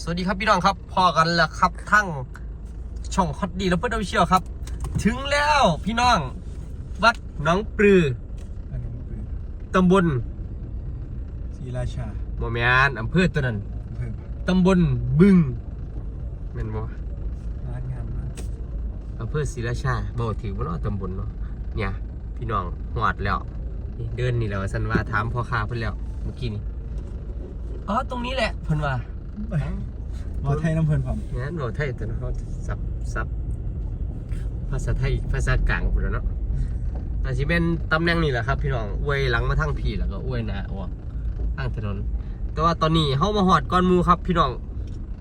สวัสดีครับพี่น้องครับพอกันแล้วครับทั้งช่องฮอตดีแล้วเพื่อนเอาเชียวครับ ถึงแล้วพี่น้อง วัดหน้องปลืออันนั้นคือตำบลศรีราชาโมเมนอำเภอตัวนั้นอำเภอตำบลบึงแม่นบ่ร้านงามมากอำเภอศรีราชาบ่ถือว่าเนาะตำบลเนาะเนี่ย พี่น้องหอดแล้วนี่เดินนี่แหล้วสันว่าถามพ่อค้าเพิ่นแล้วเมื่อกี้นี่อ๋อตรงนี้แหละเพิ่นว่า ว่าไทยน้ำเพลินผมงั้นเราไทยแต่เขาสับสับภาษาไทยภาษากลางหมดแล้วเนาะอาจจะเป็นตำแหน่งนี่แหละครับ พี่น้องอวยหลังมาทางพี่แล้วก็อวยหน้าออกทางถนน แต่ว่าตอนนี้เขามาหอดก่อนหมูครับ พี่น้อง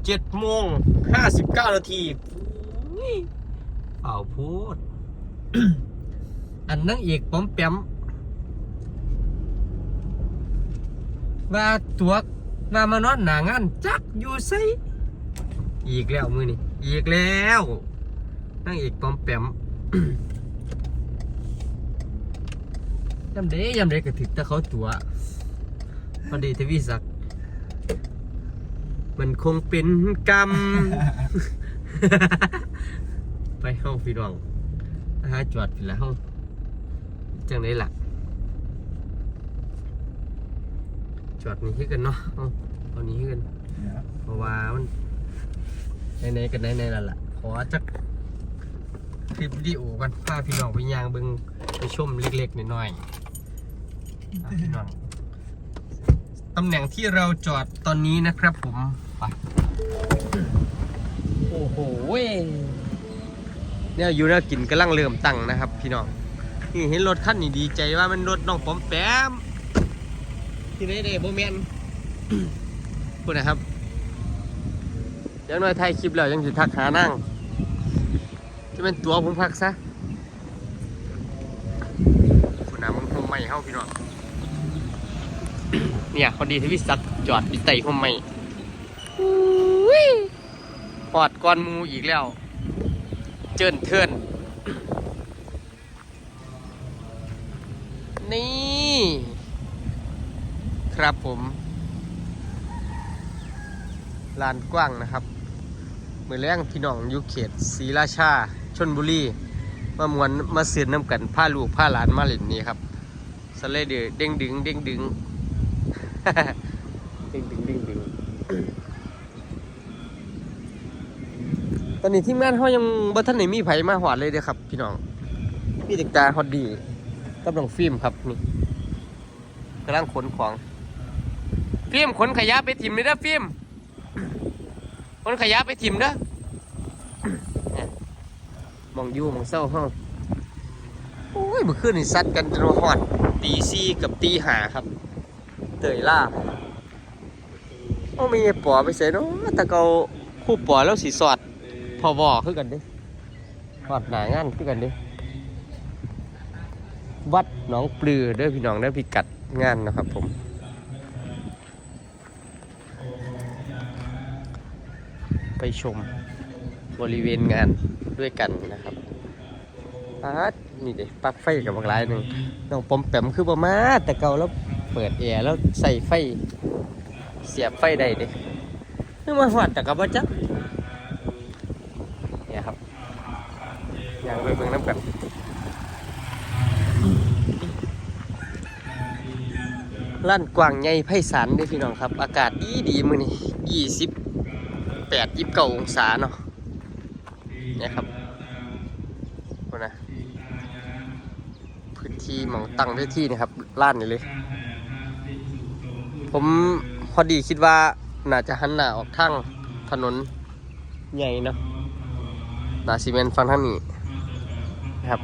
เจ็ดโมงห้าสิบเก้านาทีอุ้ยเป่าพูด อันนั่งเอกป้อมแปมว่าตัว ว่ามานอนหนางานจักอยู่ไซอีกแล้วมือนี่อีกแล้วนั่งอีกปอมแปมยำเดยำเดก็ถึกแต่เขาตัวพอดีทวีศักดิ์มันคงเป็นกรรม ไปห้องพี่น้องหาจอดพี่ละห้องจังไดล่ะ จอดนี่ให้กันเนาะเอาเอานี้ให้กันเนี่ยเพราะว่ามันในๆกันในๆแล้วล่ะขอจักคลิปวิดีโอกันพาพี่น้องไปยางเบิงไปชมเล็กๆน้อยๆอะพี่น้องตำแหน่งที่เราจอดตอนนี้นะครับผมไปโอ้โหเว้ยเนี่ยอยู่แล้วกินกำลังเริ่มตั้งนะครับ พี่น้องนี่เห็นรถคันนี้ดีใจว่ามันรถน้องปอมแปม ที่ไหนเด้โบแมนพูดนะครับเดี๋ยวหน่อยถ่ายคลิปแล้วยังสิทักหานั่งจะเป็นตัวผมพักซะคุณน้ำมันคมใหม่เข้าพี่น้องเนี่ยพอดีที่วิสักจอดวิไตคมใหม่อุ้ยปอดก้อนหมูอีกแล้ว เจินเทินนี่ ครับผมลานกว้างนะครับมือแรงพี่น้องอยู่เขตศรีราชาชนบุรีมามวนมาเสือนน้ำกันผ้าลูกผ้าหลานมาเล่นนี้ครับสเลเดเด้งดึงเด้งดึงเด้งดึงเด้งดึงตอนนี้ทีมงานเขายังบ่ทันไหนมีไผมาหอดเลยเด้ครับ พี่น้องมีติดตาฮอดดีกับน้องฟิล์มครับนี่กำลังขนของ ฟิล์มขนขยะไปถิ่มเลยเด้อฟิล์มขนขยะไปถิ่มเด้อเนี่ยมองยู่มองเศร้าห้องโอ้ยเมื่อคืนนี่ซัดกันจนหอดตีสี่กับตีหาครับ เตยล่าโอ้มีปอไปเสียเนาะแต่เกาคู่ปอแล้วสีสอดพอวอคือกันด้หอดหนางานคือกันด้วัดหนองปลือเด้อพี่น้องเด้อพิกัดงานนะครับผม ไปชมบริเวณงานด้วยกันนะครับปาดนี่เด็ปลั๊กไฟกับบักหลายหนึ่งน้องปอมแปมคือประมาแต่เก่าแล้วเปิดแอร์แล้วใส่ไฟเสียบไฟได้เด้นึกมาหอดแต่กับว่าจักเนี่ยครับอย่ากไปเบิ่งน้ำกันลั่นกว้างใหญ่ไพศาลเด้อพี่น้องครับ อากาศดีดีมื้อนี้ยี่สิบ แปดยี่สิบเก้าองศาเนาะเนี่ยครับคนนะพื้นที่มองตั้งได้ที่นะครับล้านนี่เลย ผมพอดีคิดว่าน่าจะหันหน้าออกทางถนนใหญ่เนาะนาซีเมนฟังทางนี้นะครับ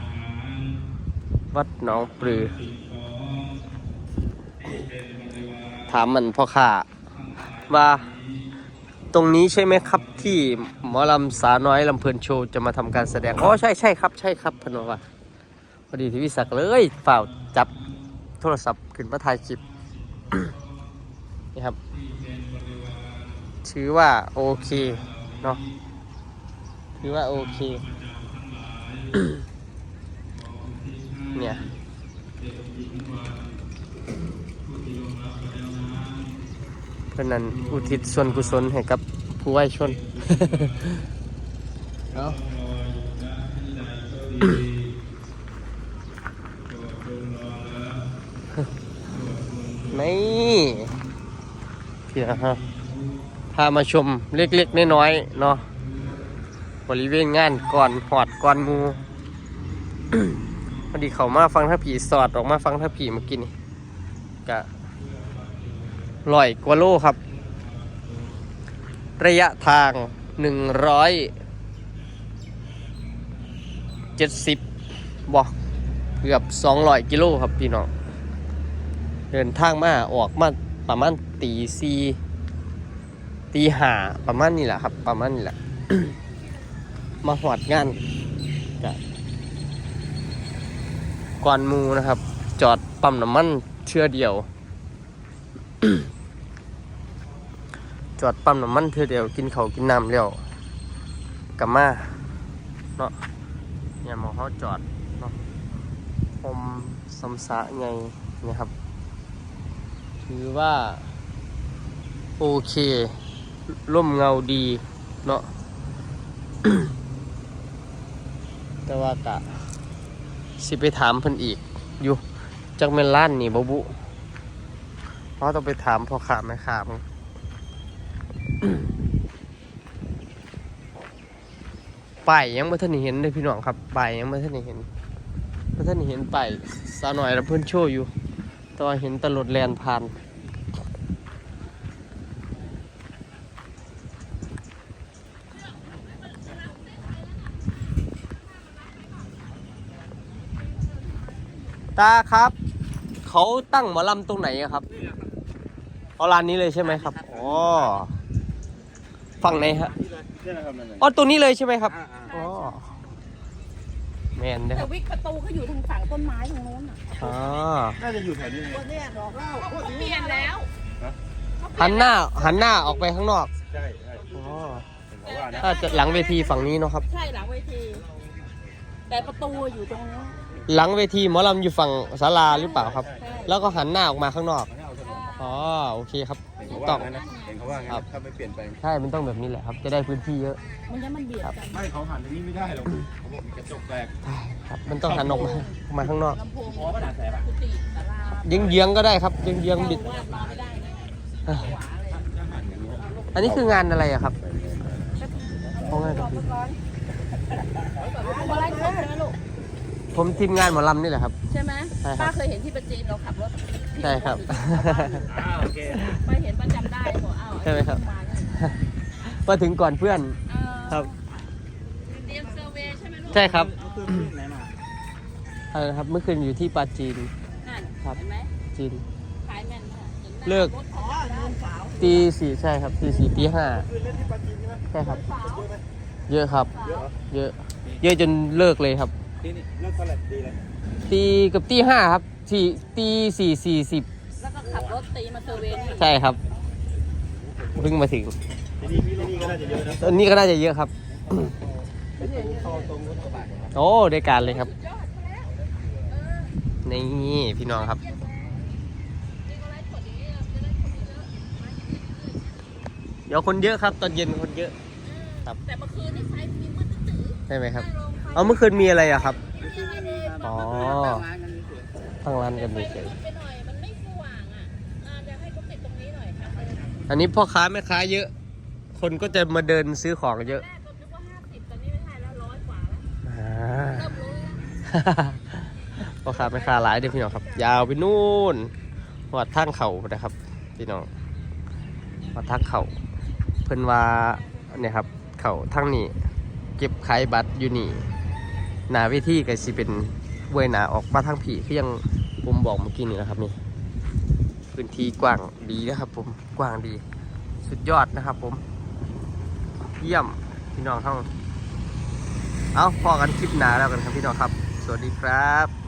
วัดหนองปลือ ถามมันพ่อค้าว่า ตรงนี้ใช่ไหมครับที่หมอลำสาน้อยลำเพลินโชว์จะมาทำการแสดงอ๋อใช่ใช่ครับใช่ครับพนว่าพอดีทีวิศักดิ์เลยฝ่าจับโทรศัพท์ขึ้นมาถ่ายคลิปนี่ครับถือว่าโอเคเนาะถือว่าโอเค เนี่ย เพราะ นั้นอุทิศส่วนกุศลให้กับผู้ผู้ไว้ชน เอานี่พี่นะฮะพามาชมเล็กๆน้อยๆเนาะบริเวณงานก่อนหอดก่อนหมูพอดีเขามาฟังท่าผีสอดออกมาฟังท่าผีเมื่อกี้นี่กะ ลอยกว่าโลครับ ระยะทางหนึ่งร้อยเจ็ดสิบอกเกือบสองร้อยกิโลครับพี่น้อง เดินทางมาออกมาประมาณตีซีตีหาประมาณนี้แหละครับ ประมาณนี้แหละ มาหอดงานกะก่อนมูนะครับ จอดปั๊มน้ำมันเชื่อเดียว จอดปั๊มน้ำมันเทื่อเดียวกินเขากินน้ำแล้วกลับมาเนาะเนี่ยมองเขาจอดเนาะอมสำสะไงนะครับ ถือว่า โอเค ร่มเงาดีเนาะแต่ว่ากะ สิไปถามเพิ่นอีก อยู่จักแม่นล้านนี่บ่บุ เพราะต้องไปถามพ่อค้าแม่ค้ามึงป้ายังไม่ทันเห็นเลยพี่น้องครับป้ายังไม่ทันเห็นไม่ทันเห็นป้ายสาวหน่อยแล้วเพิ่อนโชว์อยู่แต่ว่าเห็นตลดแลนผ่านตาครับ เขาตั้งหมอลำตรงไหนครับ เอาร้านนี้เลยใช่ไหมครับอ๋อฝั่งไหนฮะนี่นะครับนั่นอ๋อตัวนี้เลยใช่ไหมครับอ๋อแมนเด้อแต่วิกประตูเขาอยู่ทางฝั่งต้นไม้ตรงโน้นอะอ๋อน่าจะอยู่แถวนี้นะตัวเนี้ยดอกเหล้าเขาเปลี่ยนแล้วหันหน้าหันหน้าออกไปข้างนอกใช่ใช่อ๋อเห็นเขาว่านะถ้าจะหลังเวทีฝั่งนี้เนาะครับ ใช่หลังเวที แต่ประตูอยู่ตรงนี้หลังเวทีหมอลำอยู่ฝั่งศาลาหรือเปล่าครับใช่แล้วก็หันหน้าออกมาข้างนอก อ๋อโอเคครับเห็นถูเขากว่าต้อง งั้นนะเห็นเขาว่างั้นครับ ถ้าไม่เปลี่ยนไปใช่มันต้องแบบนี้แหละครับ จะได้พื้นที่เยอะ มันจะมันเบียดกันไม่เขาหันตรงนี้ไม่ได้หรอกเขาบอกมีกระจกแตกครับ มันต้องหันออกมาออกมาข้างนอกลำโพงพอก็หนาแสบอะกุฏิศาลาเยื้องเยื้องๆก็ได้ครับเยื้องเยื้องๆบิดว่านอนไม่ได้นะหวาเลยอันนี้คืองานอะไรอะครับเพราะงานดนตรีมาไล่สดใช่ไหมลูก ผมทีมงานหมอลำนี่แหละครับ ใช่ไหมใช่ครับ ป้าเคยเห็นที่ประจีนเราขับรถใช่ครับอ่าโอเคไปเห็นประจำได้บอกอ้าวใช่ไหมครับาเนี่ยมาถึงก่อนเพื่อนเออครับ เตรียมเซอร์เวย์ใช่ไหมลูกใช่ครับเอาเครื่องขึ้นไหนมาอะไรนะครับเมื่อคืนอยู่ที่ปาจีน นั่นครับ เห็นไหมจีน ขายแม่นค่ะห็นไหมเลิก รถอ๋อเดินสาวตีสี่ใช่ครับตีสี่ตีห้าคือเล่นที่ปาจีนใช่ไหมใช่ครับ สาวเยอะครับสาวเยอะ เยอะจนเลิกเลยครับ ที่นี่เลิกเท่าไหร่ดีเลยตีกับตีห้าครับสี่ตีสี่สี่สิบแล้วก็ขับรถตีมาเซอร์เวย์นี่ใช่ครับเพิ่งมาถึงที่นี่ที่นี่ก็น่าจะเยอะนะตอนนี้ก็น่าจะเยอะครับ เข้าตรงรถกระบะโอ้ได้การเลยครับ นี่พี่น้องครับ เดี๋ยวคนเยอะครับ ตอนเย็นคนเยอะ แต่เมื่อคืนนี่ไฟมีมืดตื้อใช่ไหมครับๆลงไฟ เอาเมื่อคืนมีอะไรอะครับไม่มีเลยอ๋อตั้งร้านกันเฉยมืดไปหน่อยมันไม่สว่างอะอ่าเดี๋ยวให้เขาติดตรงนี้หน่อยครับแรกอันนี้พ่อค้าแม่ค้าเยอะ คนก็จะมาเดินซื้อของเยอะก็นึกว่าห้าสิบตอนนี้ไม่ใช่แล้วร้อยกว่าแล้วอ่าเริ่มรู้แล้วพ่อค้าแม่ค้าหลายเด้อพี่น้องครับ ยาวไปนู่นวัดทางเขานะครับ พี่น้องวัดทางเขาเพิ่นว่าเนี่ยครับ เขาทางนี้ เก็บขายบัตรอยู่นี่ หนาเวทีก็สิเป็นเวยหนาออกมาทางผีคือยังผมบอกเมื่อกี้นี่นะครับนี่พื้นที่กว้างดีนะครับผมกว้างดี สุดยอดนะครับผม เยี่ยมพี่น้องทั้งเอาพอกันคลิปหนาแล้วกันครับพี่น้องครับ สวัสดีครับ